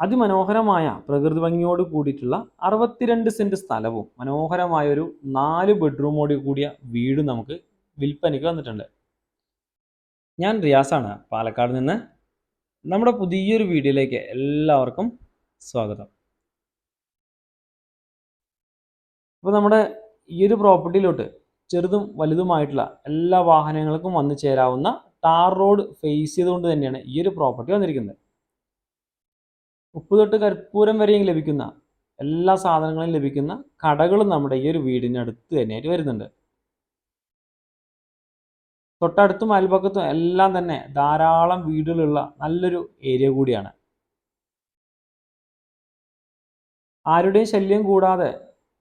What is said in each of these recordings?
അതിമനോഹരമായ പ്രകൃതി ഭംഗിയോട് കൂടിയിട്ടുള്ള അറുപത്തിരണ്ട് സെന്റ് സ്ഥലവും മനോഹരമായ ഒരു നാല് ബെഡ്റൂമോട് കൂടിയ വീടും നമുക്ക് വിൽപ്പനയ്ക്ക് വന്നിട്ടുണ്ട്. ഞാൻ റിയാസാണ് പാലക്കാട് നിന്ന്. നമ്മുടെ പുതിയൊരു വീഡിയോയിലേക്ക് എല്ലാവർക്കും സ്വാഗതം. അപ്പോൾ നമ്മുടെ ഈ ഒരു പ്രോപ്പർട്ടിയിലോട്ട് ചെറുതും വലുതുമായിട്ടുള്ള എല്ലാ വാഹനങ്ങൾക്കും വന്നു ചേരാവുന്ന ടാർ റോഡ് ഫേസ് ചെയ്തുകൊണ്ട് തന്നെയാണ് ഈ ഒരു പ്രോപ്പർട്ടി വന്നിരിക്കുന്നത്. ഉപ്പ് തൊട്ട് കർപ്പൂരം വരെയും ലഭിക്കുന്ന എല്ലാ സാധനങ്ങളും ലഭിക്കുന്ന കടകളും നമ്മുടെ ഈ ഒരു വീടിനടുത്ത് തന്നെയായിട്ട് വരുന്നുണ്ട്. തൊട്ടടുത്തും അയൽപക്കത്തും എല്ലാം തന്നെ ധാരാളം വീടുകളുള്ള നല്ലൊരു ഏരിയ കൂടിയാണ്. ആരുടെയും ശല്യം കൂടാതെ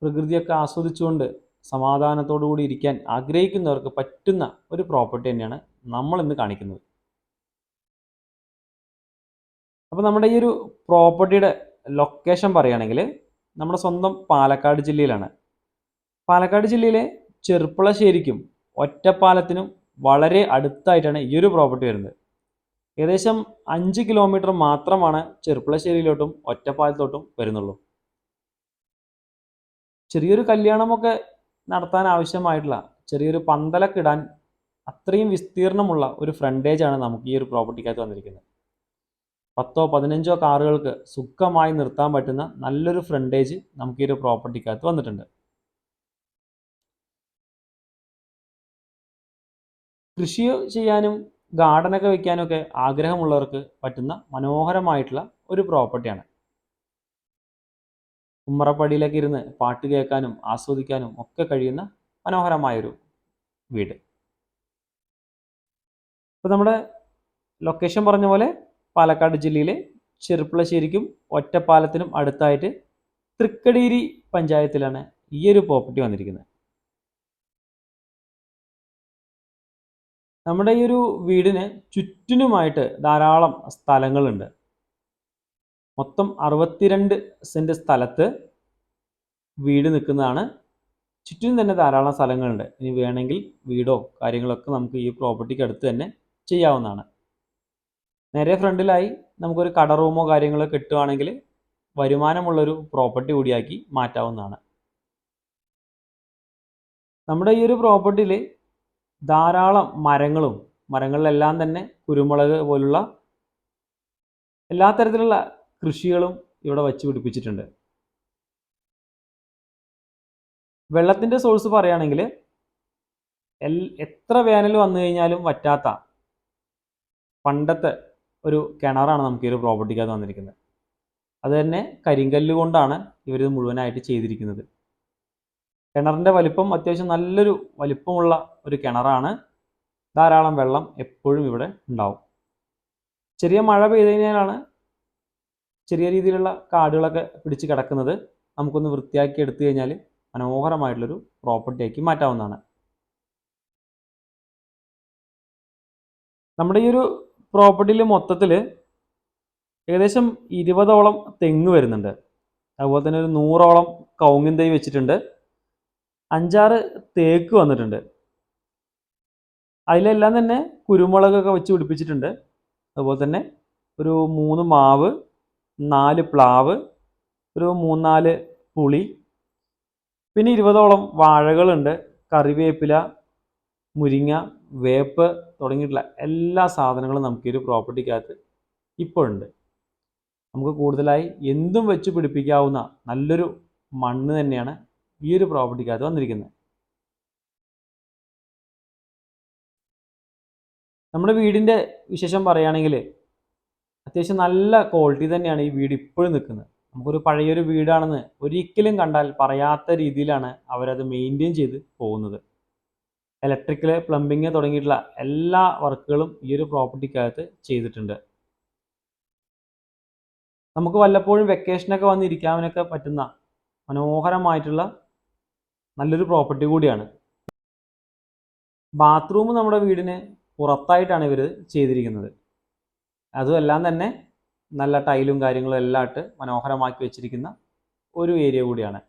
പ്രകൃതിയൊക്കെ ആസ്വദിച്ചുകൊണ്ട് സമാധാനത്തോടു കൂടി ഇരിക്കാൻ ആഗ്രഹിക്കുന്നവർക്ക് പറ്റുന്ന ഒരു പ്രോപ്പർട്ടി തന്നെയാണ് നമ്മൾ ഇന്ന് കാണിക്കുന്നത്. അപ്പോൾ നമ്മുടെ ഈ ഒരു പ്രോപ്പർട്ടിയുടെ ലൊക്കേഷൻ പറയുകയാണെങ്കിൽ നമ്മുടെ സ്വന്തം പാലക്കാട് ജില്ലയിലാണ്. പാലക്കാട് ജില്ലയിലെ ചെറുപ്പളശ്ശേരിക്കും ഒറ്റപ്പാലത്തിനും വളരെ അടുത്തായിട്ടാണ് ഈ ഒരു പ്രോപ്പർട്ടി വരുന്നത്. ഏകദേശം അഞ്ച് കിലോമീറ്റർ മാത്രമാണ് ചെറുപ്പളശ്ശേരിയിലോട്ടും ഒറ്റപ്പാലത്തോട്ടും വരുന്നുള്ളൂ. ചെറിയൊരു കല്യാണമൊക്കെ നടത്താൻ ആവശ്യമായിട്ടുള്ള ചെറിയൊരു പന്തലൊക്കെ ഇടാൻ അത്രയും വിസ്തീർണമുള്ള ഒരു ഫ്രണ്ടേജാണ് നമുക്ക് ഈ ഒരു പ്രോപ്പർട്ടിക്കകത്ത് വന്നിരിക്കുന്നത്. പത്തോ പതിനഞ്ചോ കാറുകൾക്ക് സുഖമായി നിർത്താൻ പറ്റുന്ന നല്ലൊരു ഫ്രണ്ടേജ് നമുക്ക് ഈ ഒരു പ്രോപ്പർട്ടിക്കകത്ത് വന്നിട്ടുണ്ട്. കൃഷി ചെയ്യാനും ഗാർഡനൊക്കെ വെക്കാനൊക്കെ ആഗ്രഹമുള്ളവർക്ക് പറ്റുന്ന മനോഹരമായിട്ടുള്ള ഒരു പ്രോപ്പർട്ടിയാണ് ഉമ്മറപ്പടിയിലേക്ക് ഇരുന്ന് പാട്ട് കേൾക്കാനും ആസ്വദിക്കാനും ഒക്കെ കഴിയുന്ന മനോഹരമായൊരു വീട്. ഇപ്പോൾ നമ്മുടെ ലൊക്കേഷൻ പറഞ്ഞ പോലെ പാലക്കാട് ജില്ലയിലെ ചെറുപ്പളശ്ശേരിക്കും ഒറ്റപ്പാലത്തിനും അടുത്തായിട്ട് തൃക്കടീരി പഞ്ചായത്തിലാണ് ഈ ഒരു പ്രോപ്പർട്ടി വന്നിരിക്കുന്നത്. നമ്മുടെ ഈ ഒരു വീടിന് ചുറ്റിനുമായിട്ട് ധാരാളം സ്ഥലങ്ങളുണ്ട്. മൊത്തം അറുപത്തിരണ്ട് സെന്റ് സ്ഥലത്ത് വീട് നിൽക്കുന്നതാണ്. ചുറ്റിനും തന്നെ ധാരാളം സ്ഥലങ്ങളുണ്ട്. ഇനി വേണമെങ്കിൽ വീടോ കാര്യങ്ങളൊക്കെ നമുക്ക് ഈ പ്രോപ്പർട്ടിക്ക് അടുത്ത് തന്നെ ചെയ്യാവുന്നതാണ്. നേരെ ഫ്രണ്ടിലായി നമുക്കൊരു കട റൂമോ കാര്യങ്ങളോ കിട്ടുകയാണെങ്കിൽ വരുമാനമുള്ളൊരു പ്രോപ്പർട്ടി കൂടിയാക്കി മാറ്റാവുന്നതാണ്. നമ്മുടെ ഈ ഒരു പ്രോപ്പർട്ടിയിൽ ധാരാളം മരങ്ങളും മരങ്ങളിലെല്ലാം തന്നെ കുരുമുളക് പോലുള്ള എല്ലാ തരത്തിലുള്ള കൃഷികളും ഇവിടെ വച്ച് പിടിപ്പിച്ചിട്ടുണ്ട്. വെള്ളത്തിന്റെ സോഴ്സ് പറയുകയാണെങ്കിൽ എൽ എത്ര വേനൽ വന്നു കഴിഞ്ഞാലും വറ്റാത്ത പണ്ടത്തെ ഒരു കിണറാണ് നമുക്ക് ഈ ഒരു പ്രോപ്പർട്ടിക്കകത്ത് വന്നിരിക്കുന്നത്. അത് തന്നെ കരിങ്കല്ല് കൊണ്ടാണ് ഇവരിത് മുഴുവനായിട്ട് ചെയ്തിരിക്കുന്നത്. കിണറിന്റെ വലിപ്പം അത്യാവശ്യം നല്ലൊരു വലിപ്പമുള്ള ഒരു കിണറാണ്. ധാരാളം വെള്ളം എപ്പോഴും ഇവിടെ ഉണ്ടാവും. ചെറിയ മഴ പെയ്ത് കഴിഞ്ഞാലാണ് ചെറിയ രീതിയിലുള്ള കാടുകളൊക്കെ പിടിച്ച് കിടക്കുന്നത്. നമുക്കൊന്ന് വൃത്തിയാക്കി എടുത്തു കഴിഞ്ഞാൽ മനോഹരമായിട്ടുള്ളൊരു പ്രോപ്പർട്ടിയാക്കി മാറ്റാവുന്നതാണ്. നമ്മുടെ ഈ ഒരു പ്രോപ്പർട്ടിയിൽ മൊത്തത്തിൽ ഏകദേശം ഇരുപതോളം തെങ്ങ് വരുന്നുണ്ട്. അതുപോലെ തന്നെ ഒരു നൂറോളം കൗങ്ങിൻ തൈ വെച്ചിട്ടുണ്ട്. അഞ്ചാറ് തേക്ക് വന്നിട്ടുണ്ട്. അതിലെല്ലാം തന്നെ കുരുമുളകൊക്കെ വെച്ച് പിടിപ്പിച്ചിട്ടുണ്ട്. അതുപോലെ തന്നെ ഒരു മൂന്ന് മാവ് നാല് പ്ലാവ് ഒരു മൂന്നാൽ പുളി പിന്നെ ഇരുപതോളം വാഴകളുണ്ട്. കറിവേപ്പില മുരിങ്ങ വേപ്പ് തുടങ്ങിയിട്ടുള്ള എല്ലാ സാധനങ്ങളും നമുക്ക് ഈ ഒരു പ്രോപ്പർട്ടിക്കകത്ത് ഇപ്പോഴുണ്ട്. നമുക്ക് കൂടുതലായി എന്തും വെച്ച് പിടിപ്പിക്കാവുന്ന നല്ലൊരു മണ്ണ് തന്നെയാണ് ഈ ഒരു പ്രോപ്പർട്ടിക്കകത്ത് വന്നിരിക്കുന്നത്. നമ്മുടെ വീടിന്റെ വിശേഷം പറയുകയാണെങ്കിൽ അത്യാവശ്യം നല്ല ക്വാളിറ്റി തന്നെയാണ് ഈ വീട് ഇപ്പോഴും നിൽക്കുന്നത്. നമുക്കൊരു പഴയൊരു വീടാണെന്ന് ഒരിക്കലും കണ്ടാൽ പറയാത്ത രീതിയിലാണ് അവരത് മെയിന്റെയിൻ ചെയ്ത് പോകുന്നത്. ഇലക്ട്രിക്കൽ പ്ലംബിങ് തുടങ്ങിയിട്ടുള്ള എല്ലാ വർക്കുകളും ഈ ഒരു പ്രോപ്പർട്ടിക്കകത്ത് ചെയ്തിട്ടുണ്ട്. നമുക്ക് വല്ലപ്പോഴും വെക്കേഷനൊക്കെ വന്നിരിക്കാനൊക്കെ പറ്റുന്ന മനോഹരമായിട്ടുള്ള നല്ലൊരു പ്രോപ്പർട്ടി കൂടിയാണ്. ബാത്റൂം നമ്മുടെ വീടിന് പുറത്തായിട്ടാണ് ഇവർ ചെയ്തിരിക്കുന്നത്. അതുമെല്ലാം തന്നെ നല്ല ടൈലും കാര്യങ്ങളും എല്ലാം ഇട്ട് മനോഹരമാക്കി വെച്ചിരിക്കുന്ന ഒരു ഏരിയ കൂടിയാണ്.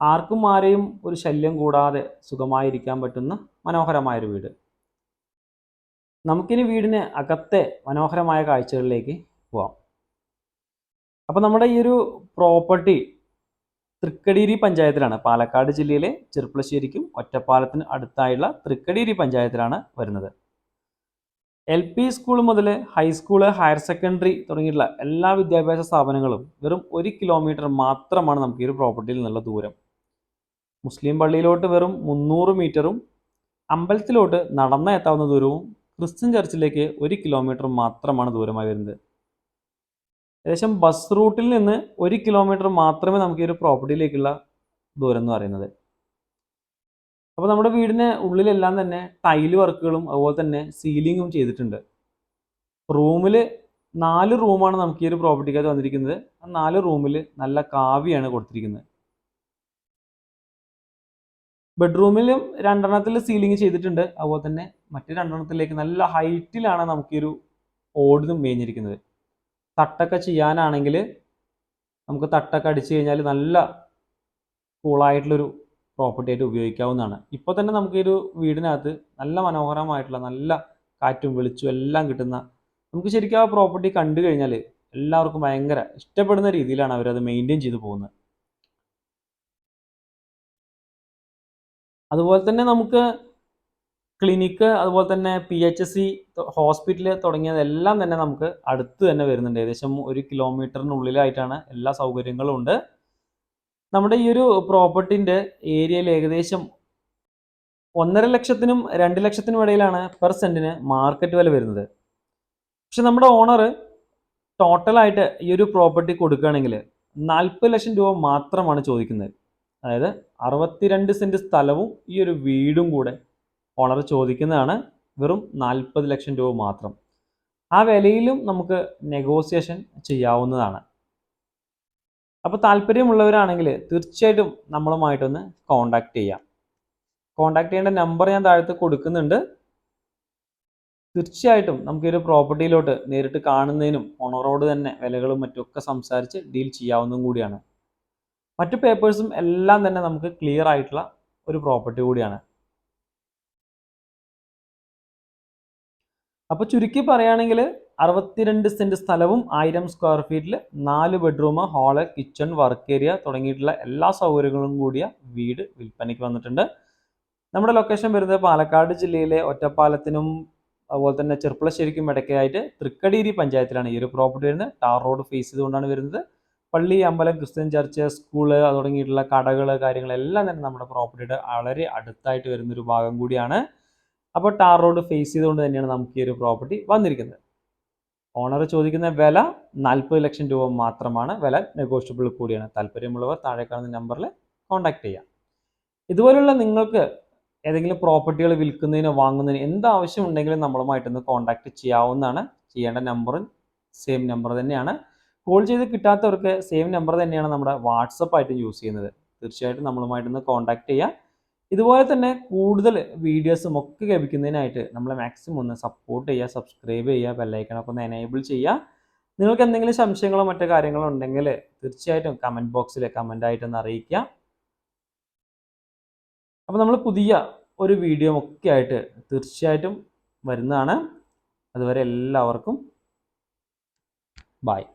ആർക്കും ആരെയും ഒരു ശല്യം കൂടാതെ സുഖമായിരിക്കാൻ പറ്റുന്ന മനോഹരമായൊരു വീട്. നമുക്കിനി വീടിന് അകത്തെ മനോഹരമായ കാഴ്ചകളിലേക്ക് പോവാം. അപ്പോൾ നമ്മുടെ ഈ ഒരു പ്രോപ്പർട്ടി തൃക്കടീരി പഞ്ചായത്തിലാണ്. പാലക്കാട് ജില്ലയിലെ ചെറുപ്പളശ്ശേരിക്കും ഒറ്റപ്പാലത്തിന് അടുത്തായുള്ള തൃക്കടീരി പഞ്ചായത്തിലാണ് വരുന്നത്. എൽ പി സ്കൂൾ മുതൽ ഹൈസ്കൂൾ ഹയർ സെക്കൻഡറി തുടങ്ങിയിട്ടുള്ള എല്ലാ വിദ്യാഭ്യാസ സ്ഥാപനങ്ങളും വെറും ഒരു കിലോമീറ്റർ മാത്രമാണ് നമുക്ക് ഈ ഒരു പ്രോപ്പർട്ടിയിൽ നിന്നുള്ള ദൂരം. മുസ്ലിം പള്ളിയിലോട്ട് വെറും മുന്നൂറ് മീറ്ററും അമ്പലത്തിലോട്ട് നടന്ന എത്താവുന്ന ദൂരവും ക്രിസ്ത്യൻ ചർച്ചിലേക്ക് ഒരു കിലോമീറ്റർ മാത്രമാണ് ദൂരമായി വരുന്നത്. ഏകദേശം ബസ് റൂട്ടിൽ നിന്ന് ഒരു കിലോമീറ്റർ മാത്രമേ നമുക്ക് ഈ ഒരു പ്രോപ്പർട്ടിയിലേക്കുള്ള ദൂരം എന്ന് പറയുന്നത്. അപ്പോൾ നമ്മുടെ വീടിന് ഉള്ളിലെല്ലാം തന്നെ ടൈൽ വർക്കുകളും അതുപോലെ തന്നെ സീലിങ്ങും ചെയ്തിട്ടുണ്ട്. റൂമിൽ നാല് റൂമാണ് നമുക്ക് ഈ ഒരു പ്രോപ്പർട്ടിക്കകത്ത് വന്നിരിക്കുന്നത്. ആ നാല് റൂമിൽ നല്ല കാവിയാണ് കൊടുത്തിരിക്കുന്നത്. ബെഡ്റൂമിലും രണ്ടെണ്ണത്തിൽ സീലിംഗ് ചെയ്തിട്ടുണ്ട്. അതുപോലെ തന്നെ മറ്റു രണ്ടെണ്ണത്തിലേക്ക് നല്ല ഹൈറ്റിലാണ് നമുക്ക് ഓടിനും മേഞ്ഞിരിക്കുന്നത്. തട്ടൊക്കെ ചെയ്യാനാണെങ്കിൽ നമുക്ക് തട്ടൊക്കെ അടിച്ചു കഴിഞ്ഞാൽ നല്ല കൂളായിട്ടുള്ളൊരു പ്രോപ്പർട്ടി ആയിട്ട് ഉപയോഗിക്കാവുന്നതാണ്. ഇപ്പോൾ തന്നെ നമുക്ക് ഈ ഒരു വീടിനകത്ത് നല്ല മനോഹരമായിട്ടുള്ള നല്ല കാറ്റും വെളിച്ചും എല്ലാം കിട്ടുന്ന നമുക്ക് ശരിക്കും ആ പ്രോപ്പർട്ടി കണ്ടു കഴിഞ്ഞാൽ എല്ലാവർക്കും ഭയങ്കര ഇഷ്ടപ്പെടുന്ന രീതിയിലാണ് അവരത് മെയിന്റെയിൻ ചെയ്തു പോകുന്നത്. അതുപോലെ തന്നെ നമുക്ക് ക്ലിനിക്ക് അതുപോലെ തന്നെ P H S C hospital തുടങ്ങിയതെല്ലാം തന്നെ നമുക്ക് അടുത്ത് തന്നെ വരുന്നുണ്ട്. ഏകദേശം ഒരു കിലോമീറ്ററിനുള്ളിലായിട്ടാണ് എല്ലാ സൗകര്യങ്ങളും ഉണ്ട്. നമ്മുടെ ഈ ഒരു പ്രോപ്പർട്ടിന്റെ ഏരിയയിൽ ഏകദേശം ഒന്നര ലക്ഷത്തിനും രണ്ട് ലക്ഷത്തിനും ഇടയിലാണ് പെർ സെന്റിന് മാർക്കറ്റ് വില വരുന്നത്. പക്ഷെ നമ്മുടെ ഓണർ ടോട്ടലായിട്ട് ഈ ഒരു പ്രോപ്പർട്ടി കൊടുക്കുകയാണെങ്കിൽ നാൽപ്പത് ലക്ഷം രൂപ മാത്രമാണ് ചോദിക്കുന്നത്. അതായത് അറുപത്തിരണ്ട് സെന്റ് സ്ഥലവും ഈ ഒരു വീടും കൂടെ ഓണർ ചോദിക്കുന്നതാണ് വെറും നാൽപ്പത് ലക്ഷം രൂപ മാത്രം. ആ വിലയിലും നമുക്ക് നെഗോസിയേഷൻ ചെയ്യാവുന്നതാണ്. അപ്പോൾ താല്പര്യമുള്ളവരാണെങ്കിൽ തീർച്ചയായിട്ടും നമ്മളുമായിട്ടൊന്ന് കോണ്ടാക്ട് ചെയ്യാം. കോണ്ടാക്ട് ചെയ്യേണ്ട നമ്പർ ഞാൻ താഴത്ത് കൊടുക്കുന്നുണ്ട്. തീർച്ചയായിട്ടും നമുക്ക് ഈ ഒരു പ്രോപ്പർട്ടിയിലോട്ട് നേരിട്ട് കാണുന്നതിനും ഓണറോട് തന്നെ വിലകളും മറ്റുമൊക്കെ സംസാരിച്ച് ഡീൽ ചെയ്യാവുന്നതും കൂടിയാണ്. മറ്റു പേപ്പേഴ്സും എല്ലാം തന്നെ നമുക്ക് ക്ലിയർ ആയിട്ടുള്ള ഒരു പ്രോപ്പർട്ടി കൂടിയാണ്. അപ്പോൾ ചുരുക്കി പറയുകയാണെങ്കിൽ അറുപത്തിരണ്ട് സെന്റ് സ്ഥലവും ആയിരം സ്ക്വയർ ഫീറ്റിൽ നാല് bedroom hall kitchen work area തുടങ്ങിയിട്ടുള്ള എല്ലാ സൗകര്യങ്ങളും കൂടിയ വീട് വിൽപ്പനയ്ക്ക് വന്നിട്ടുണ്ട്. നമ്മുടെ ലൊക്കേഷൻ വരുന്നത് പാലക്കാട് ജില്ലയിലെ ഒറ്റപ്പാലത്തിനും അതുപോലെ തന്നെ ചെറുപ്പളശ്ശേരിക്കും ഇടയ്ക്കായിട്ട് തൃക്കടീരി പഞ്ചായത്തിലാണ് ഈ ഒരു പ്രോപ്പർട്ടി വരുന്നത്. ടാർ റോഡ് ഫേസ് ചെയ്തുകൊണ്ടാണ് വരുന്നത്. പള്ളി അമ്പലം ക്രിസ്ത്യൻ ചർച്ച് സ്കൂൾ തുടങ്ങിയിട്ടുള്ള കടകൾ കാര്യങ്ങളെല്ലാം തന്നെ നമ്മുടെ പ്രോപ്പർട്ടിയുടെ വളരെ അടുത്തായിട്ട് വരുന്ന ഒരു ഭാഗം കൂടിയാണ്. അപ്പോൾ ടാർ റോഡ് ഫേസ് ചെയ്തുകൊണ്ട് തന്നെയാണ് നമുക്ക് ഈ ഒരു പ്രോപ്പർട്ടി വന്നിരിക്കുന്നത്. ഓണർ ചോദിക്കുന്ന വില നാൽപ്പത് ലക്ഷം രൂപ മാത്രമാണ്. വില നെഗോഷ്യബിൾ കൂടിയാണ്. താല്പര്യമുള്ളവർ താഴെ കാണുന്ന നമ്പറിൽ കോൺടാക്ട് ചെയ്യാം. ഇതുപോലുള്ള നിങ്ങൾക്ക് ഏതെങ്കിലും പ്രോപ്പർട്ടികൾ വിൽക്കുന്നതിനോ വാങ്ങുന്നതിനോ എന്താവശ്യമുണ്ടെങ്കിലും നമ്മളുമായിട്ടൊന്ന് കോൺടാക്ട് ചെയ്യാവുന്നതാണ്. ചെയ്യേണ്ട നമ്പറും സെയിം നമ്പർ തന്നെയാണ്. കോൾ ചെയ്ത് കിട്ടാത്തവർക്ക് സെയിം നമ്പർ തന്നെയാണ് നമ്മുടെ വാട്സപ്പ് ആയിട്ട് യൂസ് ചെയ്യുന്നത്. തീർച്ചയായിട്ടും നമ്മളുമായിട്ടൊന്ന് കോൺടാക്ട് ചെയ്യുക ഇതുപോലെ തന്നെ കൂടുതൽ വീഡിയോസും ഒക്കെ ലഭിക്കുന്നതിനായിട്ട് നമ്മളെ മാക്സിമം ഒന്ന് സപ്പോർട്ട് ചെയ്യുക സബ്സ്ക്രൈബ് ചെയ്യുക ബെല്ലൈക്കണൊക്കെ ഒന്ന് എനേബിൾ ചെയ്യുക. നിങ്ങൾക്ക് എന്തെങ്കിലും സംശയങ്ങളോ മറ്റു കാര്യങ്ങളോ ഉണ്ടെങ്കിൽ തീർച്ചയായിട്ടും കമന്റ് ബോക്സിൽ കമന്റ് ആയിട്ടൊന്ന് അറിയിക്കുക. അപ്പോൾ നമ്മൾ പുതിയ ഒരു വീഡിയോ ഒക്കെ ആയിട്ട് തീർച്ചയായിട്ടും വരുന്നതാണ്. അതുവരെ എല്ലാവർക്കും ബായ്